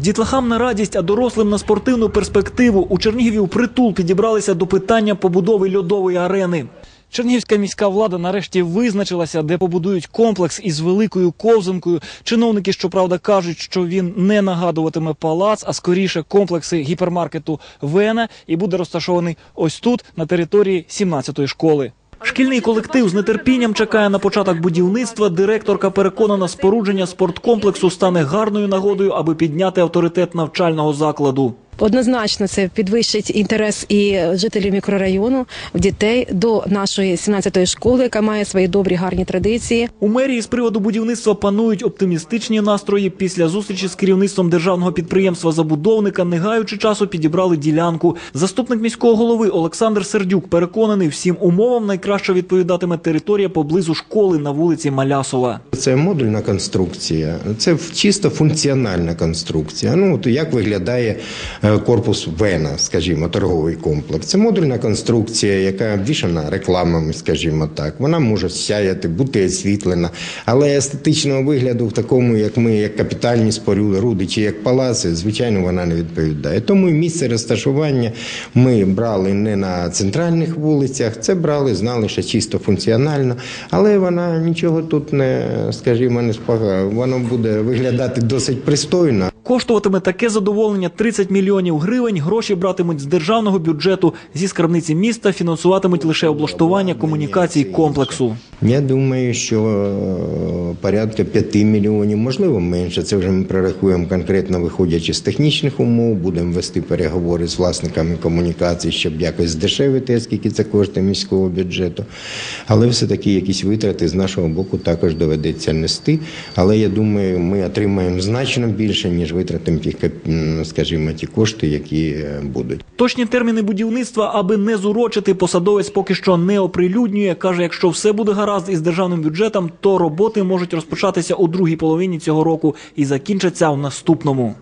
Дітлахам на радість, а дорослим на спортивну перспективу у Чернігові впритул підібралися до питання побудови льодової арени. Чернігівська міська влада нарешті визначилася, де побудують комплекс із великою ковзанкою. Чиновники, щоправда, кажуть, що він не нагадуватиме палац, а скоріше комплекси гіпермаркету Вена і буде розташований ось тут, на території 17-ї школи. Шкільний колектив з нетерпінням чекає на початок будівництва. Директорка переконана, спорудження спорткомплексу стане гарною нагодою, аби підняти авторитет навчального закладу. Однозначно, це підвищить інтерес і жителів мікрорайону, дітей до нашої 17-ї школи, яка має свої добрі гарні традиції. У мерії з приводу будівництва панують оптимістичні настрої. Після зустрічі з керівництвом державного підприємства забудовника, не гаючи часу, підібрали ділянку. Заступник міського голови Олександр Сердюк переконаний, всім умовам найкраще відповідатиме територія поблизу школи на вулиці Малясова. Це модульна конструкція, це чисто функціональна конструкція. Ну от як виглядає е, корпус Вена, скажімо, торговий комплекс. Це модульна конструкція, яка обвішана рекламами, скажімо так. Вона може сяяти, бути освітлена, але естетичного вигляду в такому, як ми, як капітальні споруди чи як палаци, звичайно, вона не відповідає. Тому місце розташування ми брали не на центральних вулицях, це брали, знали, що чисто функціонально, але вона нічого тут не, скажімо, не спага. Воно буде виглядати досить пристойно. Коштуватиме таке задоволення 30 мільйонів гривень. Гроші братимуть з державного бюджету. Зі скарбниці міста фінансуватимуть лише облаштування комунікацій комплексу. Я думаю, що е, порядка 5 мільйонів, можливо, менше. Це вже ми прорахуємо конкретно виходячи з технічних умов. Будемо вести переговори з власниками комунікацій, щоб якось здешевити, оскільки це кошти міського бюджету. Але все-таки якісь витрати з нашого боку також доведеться нести. Але я думаю, ми отримаємо значно більше, ніж витратимо ті, скажімо, ті кошти, які е, будуть. Точні терміни будівництва, аби не зурочити, посадовець поки що не оприлюднює. каже, якщо все буде гаразд із державним бюджетом, то роботи можуть розпочатися у другій половині цього року і закінчаться в наступному.